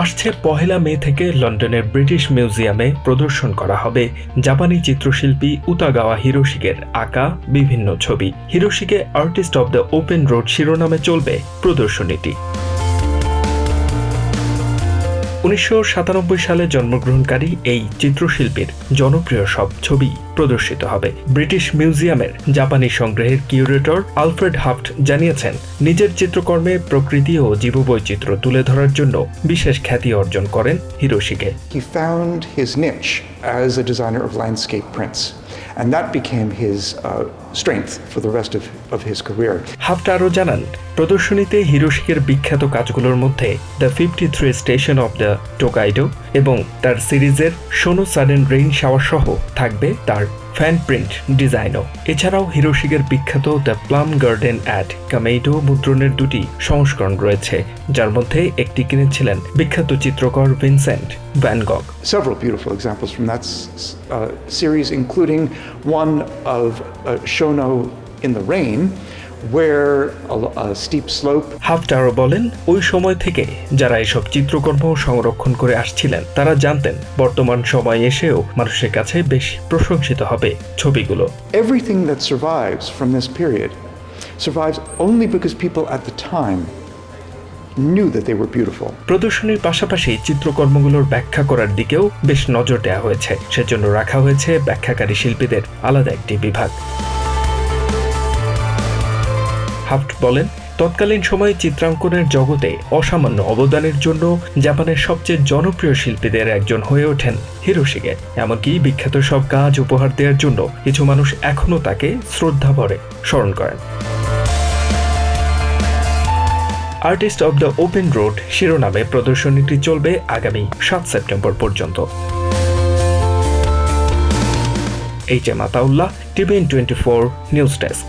আসছে পহেলা মে থেকে লন্ডনের ব্রিটিশ মিউজিয়ামে প্রদর্শন করা হবে। জাপানি চিত্রশিল্পী উতাগাওয়া হিরোশিকের আঁকা বিভিন্ন ছবি। Hiroshige artist of the open road শিরোনামে চলবে প্রদর্শনীটি। উনিশশো সাতানব্বই সালে জন্মগ্রহণকারী এই চিত্রশিল্পীর জনপ্রিয় সব ছবি প্রদর্শিত হবে ব্রিটিশ মিউজিয়ামের জাপানি সংগ্রহের কিউরেটর আলফ্রেড হাফট জানিয়েছেন নিজের চিত্রকর্মে প্রকৃতি ও জীববৈচিত্র্য তুলে ধরার জন্য বিশেষ খ্যাতি অর্জন করেন হিরোশিকে He found his niche as a designer of landscape prints, and that became his uh, strength for the rest of, of his career. হাফট আরও জানান প্রদর্শনীতে হিরোশিকের বিখ্যাত কাজগুলোর মধ্যে the fifty three station of the Tokaido এবং তার সিরিজের সোনো সাডেন রেইন শাওয়ার সহ থাকবে তার ফ্যান প্রিন্ট ডিজাইনও। এছাড়াও হিরোশিগের বিখ্যাত the plum garden at Kameido মুদ্রণের দুটি সংস্করণ রয়েছে যার মধ্যে একটি কিনেছিলেন বিখ্যাত চিত্রকর Vincent van Gogh Several beautiful examples from that uh, series, including one of uh, Shono in the Rain, where a, l- a steep slope. হাফটারও বলেন ওই সময় থেকে যারা এসব চিত্রকর্ম সংরক্ষণ করে আসছিলেন তারা জানতেন বর্তমান সময় এসেও মানুষের কাছে বেশ প্রশংসিত হবে ছবিগুলো। Everything that survives from this period survives only because people at the time knew that they were beautiful. প্রদর্শনীর পাশাপাশি চিত্রকর্মগুলোর ব্যাখ্যা করার দিকেও বেশ নজর দেওয়া হয়েছে। সেজন্য রাখা হয়েছে ব্যাখ্যাকারী শিল্পীদের আলাদা একটি বিভাগ। হাফট বলেন, তৎকালীন সময়ে চিত্রাঙ্কনের জগতে অসামান্য অবদানের জন্য জাপানের সবচেয়ে জনপ্রিয় শিল্পীদের একজন হয়ে ওঠেন হিরোশিগে এমনকি বিখ্যাত সব কাজ উপহার দেওয়ার জন্য কিছু মানুষ এখনও তাকে শ্রদ্ধা ভরে স্মরণ করেন। Artist of the open road শিরোনামে প্রদর্শনীটি চলবে আগামী সাত সেপ্টেম্বর পর্যন্ত। H M Ataullah, TVN twenty four news desk.